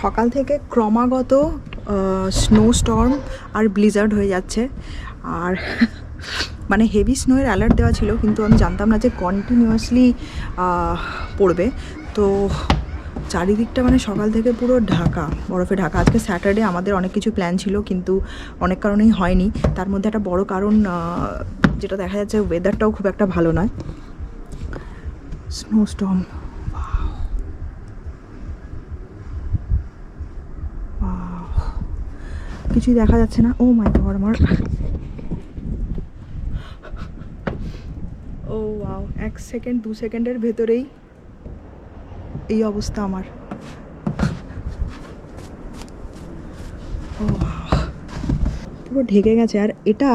সকাল থেকে ক্রমাগত স্নো স্টর্ম আর ব্লিজার্ড হয়ে যাচ্ছে। আর মানে হেভি স্নোয়ের অ্যালার্ট দেওয়া ছিল, কিন্তু আমি জানতাম না যে কন্টিনিউয়াসলি পড়বে। তো চারিদিকটা মানে সকাল থেকে পুরো ঢাকা, বরফে ঢাকা। আজকে স্যাটারডে আমাদের অনেক কিছু প্ল্যান ছিল কিন্তু অনেক কারণেই হয়নি। তার মধ্যে একটা বড় কারণ যেটা দেখা যাচ্ছে ওয়েদারটাও খুব একটা ভালো নয়। স্নো স্টর্ম কিছুই দেখা যাচ্ছে না। ও মাই গড আমার ও ওয়াও এক সেকেন্ড দু সেকেন্ডের ভেতরেই এই অবস্থা আমার। পুরো ঢেকে গেছে। আর এটা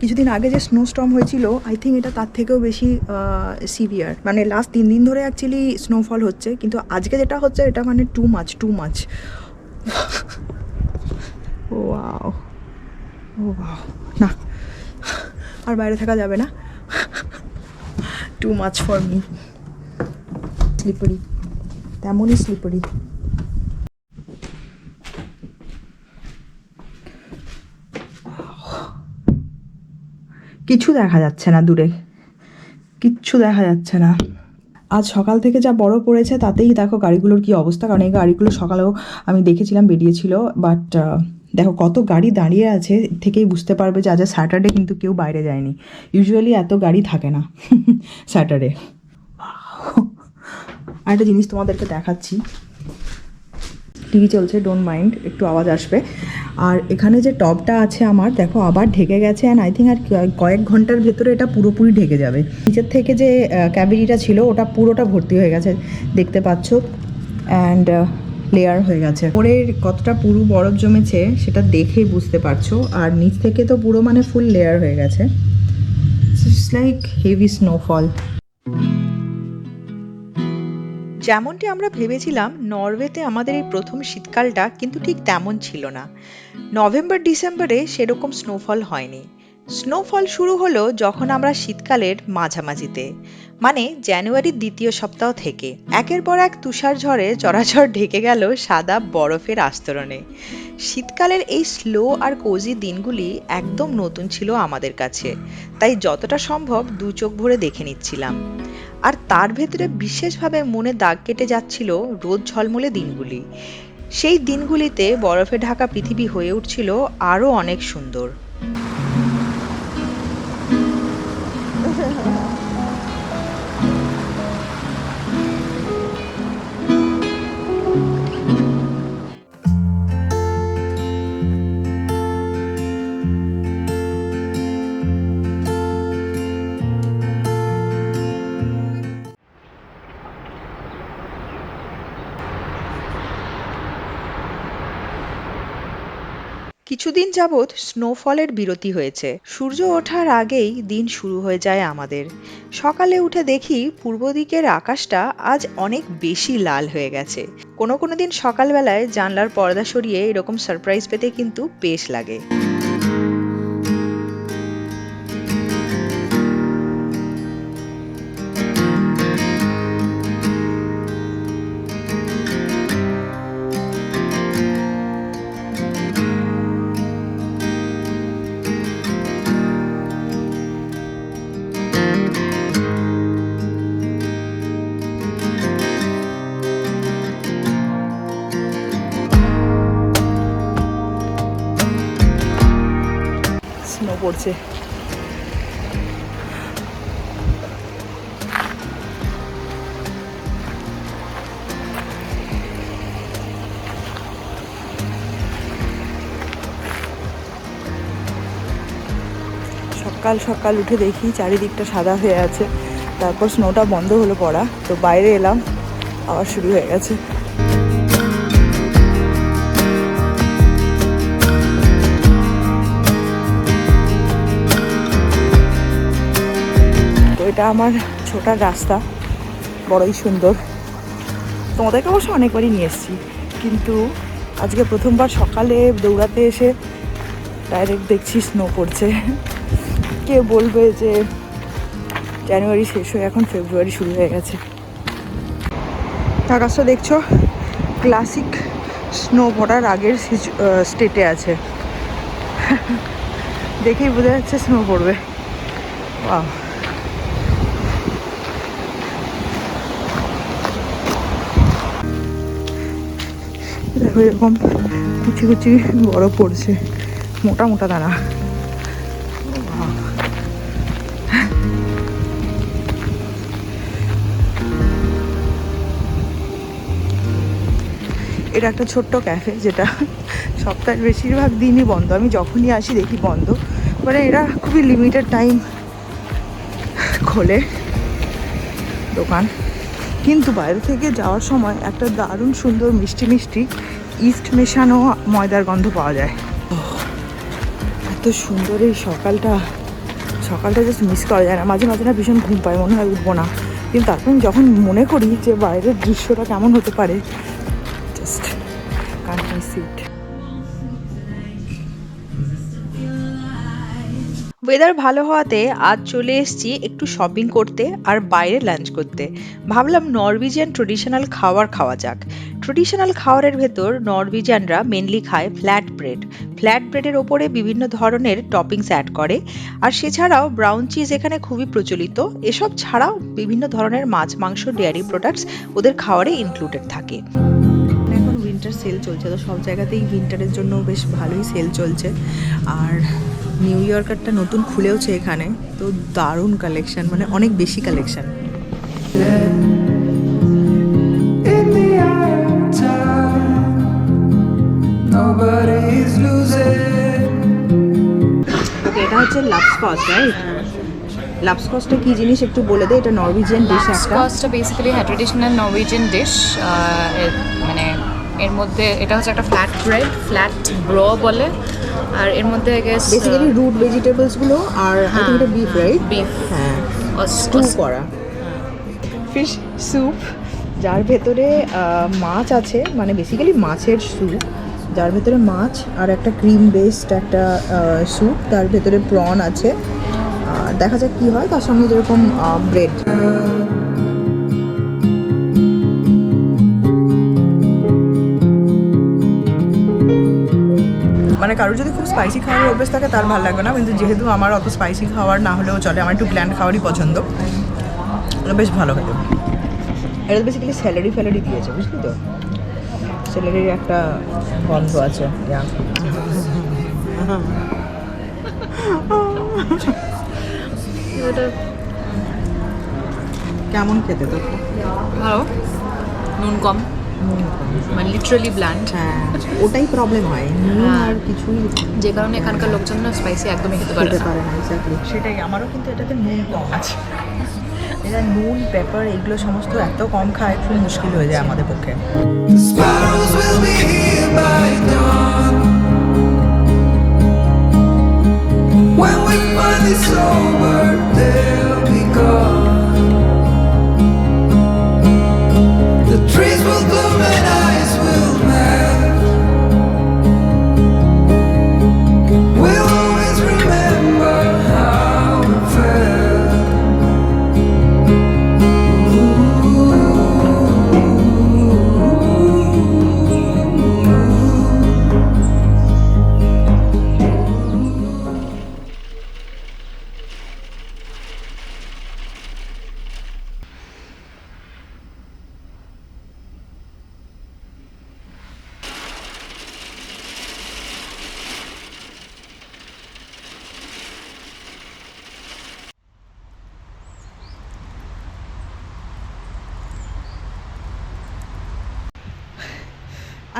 কিছুদিন আগে যে স্নো স্টর্ম হয়েছিল আই থিঙ্ক এটা তার থেকেও বেশি সিভিয়ার মানে লাস্ট তিন দিন ধরে অ্যাকচুয়ালি স্নোফল হচ্ছে, কিন্তু আজকে যেটা হচ্ছে, এটা মানে too much too much oh wow oh wow না, আর বাইরে থাকা যাবে না। Too much for me slippery তেমনই স্লিপারি কিছু দেখা যাচ্ছে না দূরে। কিচ্ছু দেখা যাচ্ছে না। আজ সকাল থেকে যা বড় পড়েছে তাতেই দেখো গাড়িগুলোর কি অবস্থা। কারণ এই গাড়িগুলো সকালেও আমি দেখেছিলাম বেরিয়েছিল বাট দেখো কত গাড়ি দাঁড়িয়ে আছে থেকেই বুঝতে পারবে যে আজ স্যাটারডে কিন্তু কেউ বাইরে যায়নি। ইউজুয়ালি এত গাড়ি থাকে না স্যাটারডে আর একটা জিনিস তোমাদেরকে দেখাচ্ছি। টিভি চলছে ডোন্ট মাইন্ড একটু আওয়াজ আসবে। আর এখানে যে টবটা আছে আমার, দেখো, আবার ঢেকে গেছে অ্যান্ড আই থিঙ্ক আর কয়েক ঘণ্টার ভেতরে এটা পুরোপুরি ঢেকে যাবে। নিচের থেকে যে ক্যাবিরিটা ছিল, ওটা পুরোটা ভর্তি হয়ে গেছে, দেখতে পাচ্ছ অ্যান্ড লেয়ার হয়ে গেছে। ওপরের কতটা পুরো বরফ জমেছে, সেটা দেখেই বুঝতে পারছ। আর নিচ থেকে তো পুরো মানে ফুল লেয়ার হয়ে গেছে। ইটস লাইক হেভি স্নোফল যেমনটি আমরা ভেবেছিলাম, নরওয়েতে আমাদের এই প্রথম শীতকালটা কিন্তু ঠিক তেমন ছিল না। নভেম্বর, ডিসেম্বরে সেরকম স্নোফল হয়নি। স্নোফল শুরু হলো যখন আমরা শীতকালের মাঝামাঝিতে। মানে জানুয়ারির দ্বিতীয় সপ্তাহ থেকে। একের পর এক তুষার ঝড়ে চরাচর ঢেকে গেল সাদা বরফের আস্তরণে। শীতকালের এই স্লো আর কোজি দিনগুলি একদম নতুন ছিল আমাদের কাছে, তাই যতটা সম্ভব দু চোখ ভরে দেখে নিচ্ছিলাম। আর তার ভেতরে বিশেষভাবে মনে দাগ কেটে যাচ্ছিল রোদ ঝলমলে দিনগুলি। সেই দিনগুলিতে বরফে ঢাকা পৃথিবী হয়ে উঠছিল আরও অনেক সুন্দর। কিছুদিন যাবৎ স্নোফলের বিরতি হয়েছে। সূর্য ওঠার আগেই দিন শুরু হয়ে যায় আমাদের। সকালে উঠে দেখি পূর্ব দিকের আকাশটা আজ অনেক বেশি লাল হয়ে গেছে। কোনো কোনো দিন সকালবেলায় জানলার পর্দা সরিয়ে এরকম সারপ্রাইজ পেতে কিন্তু বেশ লাগে। পড়ছে সকাল সকাল উঠে দেখি চারিদিকটা সাদা হয়ে আছে। তারপর স্নোটা বন্ধ হলো পড়া। তো বাইরে এলাম, আবার শুরু হয়ে গেছে। এটা আমার ছোটার রাস্তা, বড়ই সুন্দর। তোমাদেরকে অবশ্য অনেকবারই নিয়ে এসেছি, কিন্তু আজকে প্রথমবার সকালে দৌড়াতে এসে ডাইরেক্ট দেখছি স্নো পড়ছে। কে বলবে যে জানুয়ারি শেষ হয়ে এখন ফেব্রুয়ারি শুরু হয়ে গেছে। আকাশটা দেখছ ক্লাসিক স্নো পড়ার আগের স্টেটে আছে। দেখেই বোঝা যাচ্ছে স্নো পড়বে। Wow. দেখো এরকম কুচি কুচি বরফ পড়ছে। মোটা মোটা দানা এটা একটা ছোট্ট ক্যাফে যেটা সপ্তাহের বেশিরভাগ দিনই বন্ধ। আমি যখনই আসি দেখি বন্ধ। মানে এরা খুবই লিমিটেড টাইম খোলে দোকান। কিন্তু বাইরে থেকে যাওয়ার সময় একটা দারুণ সুন্দর মিষ্টি মিষ্টি ইস্ট মেশানো ময়দার গন্ধ পাওয়া যায়। এত সুন্দর এই সকালটা। সকালটা জাস্ট মিস করা যায় না। মাঝে মাঝে না ভীষণ ঘুম পায় মনে হয় উঠবো না। কিন্তু তারপর যখন মনে করি যে বাইরের দৃশ্যটা কেমন হতে পারে জাস্ট কান্ট সিট ওয়েদার ভালো হওয়াতে আজ চলে এসেছি একটু শপিং করতে আর বাইরে লাঞ্চ করতে। ভাবলাম নরওয়েজিয়ান ট্রেডিশনাল খাবার খাওয়া যাক। ট্রেডিশনাল খাবারের ভেতর নরওয়েজিয়ানরা মেনলি খায় ফ্ল্যাট ব্রেড ফ্ল্যাট ব্রেডের ওপরে বিভিন্ন ধরনের টপিংস অ্যাড করে। আর সেছাড়াও ব্রাউন চিজ এখানে খুবই প্রচলিত। এসব ছাড়াও বিভিন্ন ধরনের মাছ, মাংস ডেয়ারি প্রোডাক্টস ওদের খাবারে ইনক্লুডেড থাকে। এখন উইন্টার সেল চলছে, তো সব জায়গাতেই উইন্টারের জন্য বেশ ভালোই সেল চলছে। আর নিউ ইয়র্কারটা নতুন খুলেওছে এখানে, তো দারুণ কালেকশন মানে অনেক বেশি কালেকশন nobody's losing. ওকে এটা হচ্ছে লাভস্কচ রাইট লাভস্কচটা কি জিনিস একটু বলে দে এটা নরওয়েজিয়ান ডিশ একটা। স্কচটা বেসিক্যালি হ্যাঁ ট্রেডিশনাল নরওয়েজিয়ান ডিশ মানে এর মধ্যে এটা হচ্ছে একটা ফ্ল্যাট ব্রেড ফ্ল্যাট ব্রো বলে। আর এর মধ্যে আই গেস বেসিক্যালি রুট ভেজিটেবলসগুলো আর আই হ্যাঁ, থিংক এটা বিফ রাইট beef. হ্যাঁ। স্টু করা। ফিশ স্যুপ যার ভেতরে মাছ আছে মানে বেসিক্যালি মাছের স্যুপ যার ভেতরে মাছ আর একটা ক্রিম বেসড একটা স্যুপ তার ভেতরে প্রন আছে। দেখা যাক কি হয়, তার সঙ্গে যেরকম ব্রেড মানে কারোর যদি খুব স্পাইসি খাওয়ার অভ্যেস থাকে, তার ভালো লাগবে না। কিন্তু যেহেতু আমার অত স্পাইসি খাওয়ার না হলেও চলে, আমার একটু ব্ল্যান্ড খাওয়ারই পছন্দ। বেশ ভালো খেতে এটা বেসিক্যালি স্যালারি ফ্যালারি দিয়েছে, বুঝলি তো? স্যালারির একটা গন্ধ আছে. কেমন খেতে তো ভালো। নুন কম। মানে লিটারালি ব্ল্যান্ড হ্যাঁ ওটাই প্রবলেম হয়। নুন হ্যাঁ। আর কিছুই যে কারণে এখানকার লোকজন না স্পাইসি একদমই খেতে পারে না। সেটাই আমারও কিন্তু এটাতে নুন কম আছে। এরা নুন পেপার এগুলো সমস্ত এত কম খায় খুব মুশকিল হয়ে যায় আমাদের পক্ষে।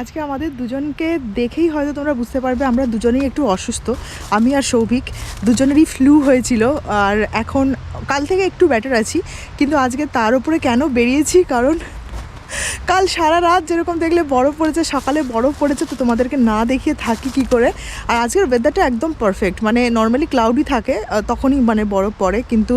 আজকে আমাদের দুজনকে দেখেই হয়তো তোমরা বুঝতে পারবে, আমরা দুজনেই একটু অসুস্থ। আমি আর সৌভিক দুজনেরই ফ্লু হয়েছিল আর এখন কাল থেকে একটু বেটার আছি, কিন্তু আজকে তার উপরে কেন বেরিয়েছি? কারণ কাল সারা রাত যেরকম দেখলে বরফ পড়েছে, সকালে বরফ পড়েছে, তো তোমাদেরকে না দেখিয়ে থাকি কি করে? আর আজকের ওয়েদারটা একদম পারফেক্ট মানে নর্মালি ক্লাউডি থাকে তখনই মানে বরফ পড়ে, কিন্তু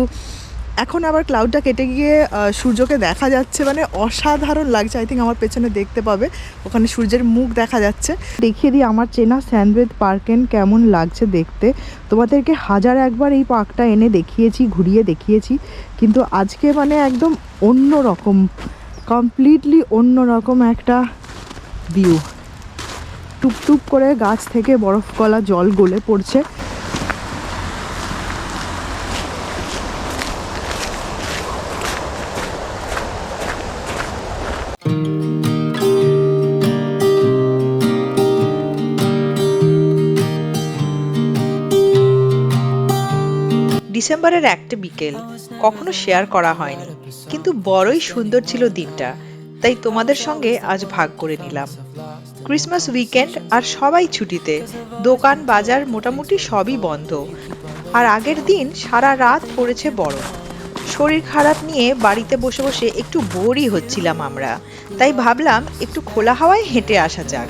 এখন আবার ক্লাউডটা কেটে গিয়ে সূর্যকে দেখা যাচ্ছে মানে অসাধারণ লাগছে আই থিঙ্ক আমার পেছনে দেখতে পাবে। ওখানে সূর্যের মুখ দেখা যাচ্ছে। দেখিয়ে দিই, আমার চেনা স্যান্ডউইথ পার্কেন কেমন লাগছে দেখতে। তোমাদেরকে হাজার একবার এই পার্কটা এনে দেখিয়েছি, ঘুরিয়ে দেখিয়েছি, কিন্তু আজকে মানে একদম অন্য রকম কমপ্লিটলি অন্য রকম একটা ভিউ টুপটুপ করে গাছ থেকে বরফ গলা জল গলে পড়ছে। ডিসেম্বরের একটা বিকেল, কখনো শেয়ার করা হয়নি। কিন্তু বড়ই সুন্দর ছিল দিনটা, তাই তোমাদের সঙ্গে আজ ভাগ করে নিলাম। ক্রিসমাস উইকেন্ড আর সবাই ছুটিতে, দোকান, বাজার মোটামুটি সবই বন্ধ। আর আগের দিন সারা রাত পড়েছে বড়। শরীর খারাপ নিয়ে বাড়িতে বসে বসে একটু বোরই হচ্ছিলাম আমরা। তাই ভাবলাম একটু খোলা হাওয়ায় হেঁটে আসা যাক।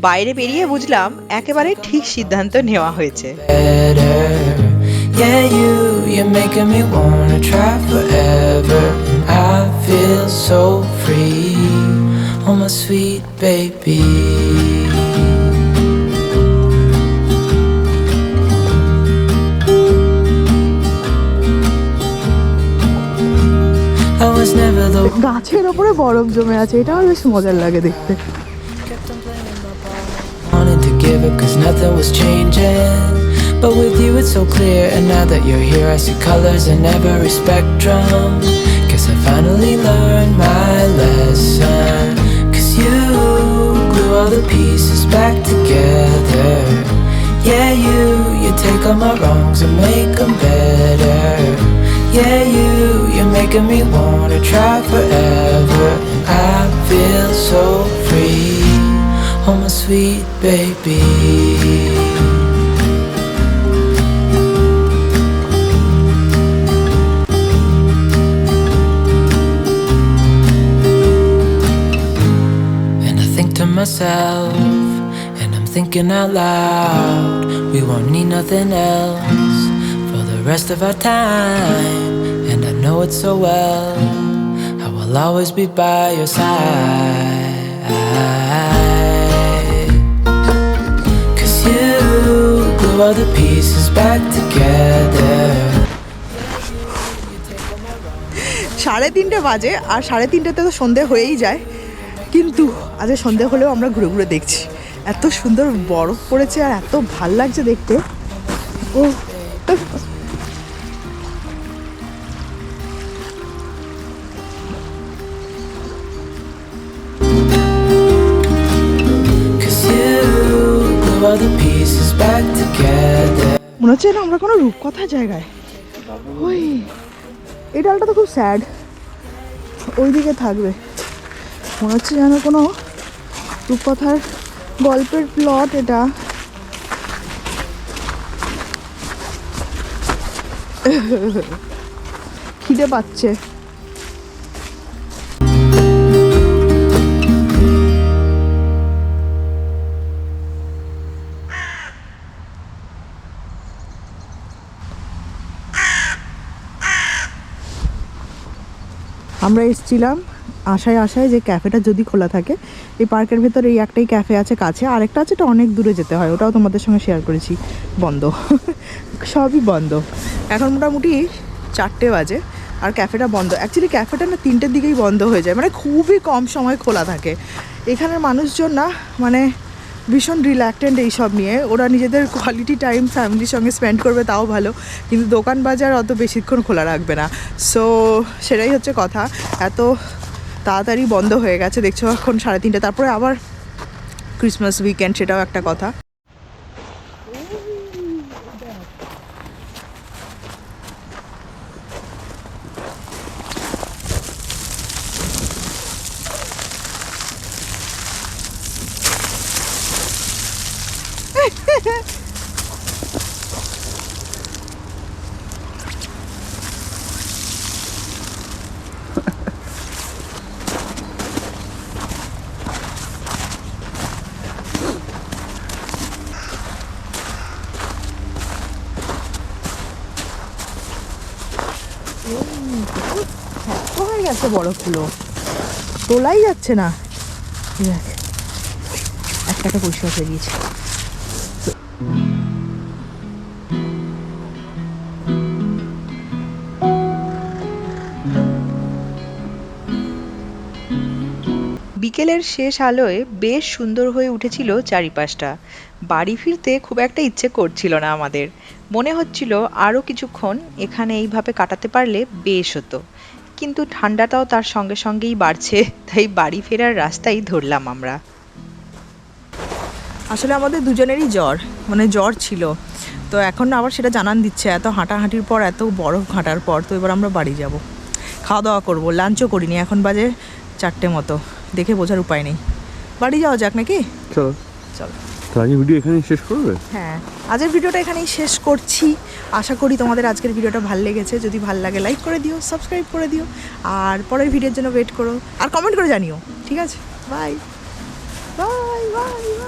বাইরে বেরিয়ে বুঝলাম একেবারে ঠিক সিদ্ধান্ত নেওয়া হয়েছে. Yeah, you, you're making me wanna try forever. And I feel so free. Oh, my sweet baby. I was never the গাছের ওপরে বরফ জমে আছে এটাও বেশ মজার লাগে দেখতে wanted to give up cause nothing was changing. but with you it's so clear, and now that you're here, I see colors in every spectrum. Guess I finally learned my lesson. Cause you glue all the pieces back together. Yeah, you, you take all my wrongs and make them better. Yeah, you, you're making me wanna try forever. I feel so free. Oh, my sweet baby. Myself, and I'm thinking out loud, we won't need nothing else for the rest of our time. And I know it so well, I will always be by your side. Cause you glue all the pieces back together. সাড়ে তিনটে বাজে আর সাড়ে তিনটেতে তো সন্ধে হয়েই যায় কিন্তু আজ সন্ধে হলেও আমরা ঘুরে ঘুরে দেখছি। এত সুন্দর বরফ পড়েছে আর এত ভালো লাগছে দেখতে। ও. মনে হচ্ছে না আমরা কোনো রূপকথার জায়গায়। ওই, এই ডালটা তো খুব স্যাড। ওইদিকে থাকবে। মনে হচ্ছে যেন কোনো রূপকথার গল্পের প্লট এটা। খিদে পাচ্ছে। আমরা এসেছিলাম আশায় আশায় যে ক্যাফেটা যদি খোলা থাকে, এই পার্কের ভেতরে এই একটাই ক্যাফে আছে কাছে, আরেকটা আছে এটা অনেক দূরে যেতে হয়, ওটাও তোমাদের সঙ্গে শেয়ার করেছি, বন্ধ। সবই বন্ধ। এখন মোটামুটি চারটে বাজে, আর ক্যাফেটা বন্ধ। অ্যাকচুয়ালি ক্যাফেটা না তিনটের দিকেই বন্ধ হয়ে যায় মানে খুবই কম সময় খোলা থাকে। এখানের মানুষজন না মানে ভীষণ রিল্যাক্টেন্ট এইসব নিয়ে। ওরা নিজেদের কোয়ালিটি টাইম ফ্যামিলির সঙ্গে স্পেন্ড করবে, তাও ভালো। কিন্তু দোকান বাজার অত বেশিক্ষণ খোলা রাখবে না। সো সেটাই হচ্ছে কথা। এত তাড়াতাড়ি বন্ধ হয়ে গেছে। দেখছ, এখন সাড়ে তিনটে, তারপরে আবার ক্রিসমাস উইকেন্ড সেটাও একটা কথা। আছে বরফগুলো তোলাই যাচ্ছে না। দেখ একটাকে পরিষ্কার করে বিকেলের শেষ আলোয় বেশ সুন্দর হয়ে উঠেছিল চারিপাশটা। বাড়ি ফিরতে খুব একটা ইচ্ছে করছিল না আমাদের। মনে হচ্ছিল আরও কিছুক্ষণ এখানে এইভাবে কাটাতে পারলে বেশ হতো। কিন্তু ঠান্ডাটাও তার সঙ্গে সঙ্গেই বাড়ছে তাই বাড়ি ফেরার রাস্তাই ধরলাম আমরা। আসলে আমাদের দুজনেরই জ্বর মানে জ্বর ছিল। তো এখন আবার সেটা জানান দিচ্ছে এত হাঁটাহাঁটির পর এত বরফ ঘাঁটার পর তো এবার আমরা বাড়ি যাব। খাওয়া দাওয়া করব লাঞ্চও করিনি এখন বাজে চারটে মতো। দেখে বোঝার উপায় নেই। বাড়ি যাওয়া যাক নাকি? চলো। চলো। আজকে ভিডিও এখানেই শেষ করবে? হ্যাঁ আজকের ভিডিওটা এখানেই শেষ করছি। আশা করি তোমাদের আজকের ভিডিওটা ভালো লেগেছে। যদি ভালো লাগে লাইক করে দিও সাবস্ক্রাইব করে দিও, আর পরের ভিডিওর জন্য ওয়েট করো, আর কমেন্ট করে জানিও, ঠিক আছে? Bye bye bye bye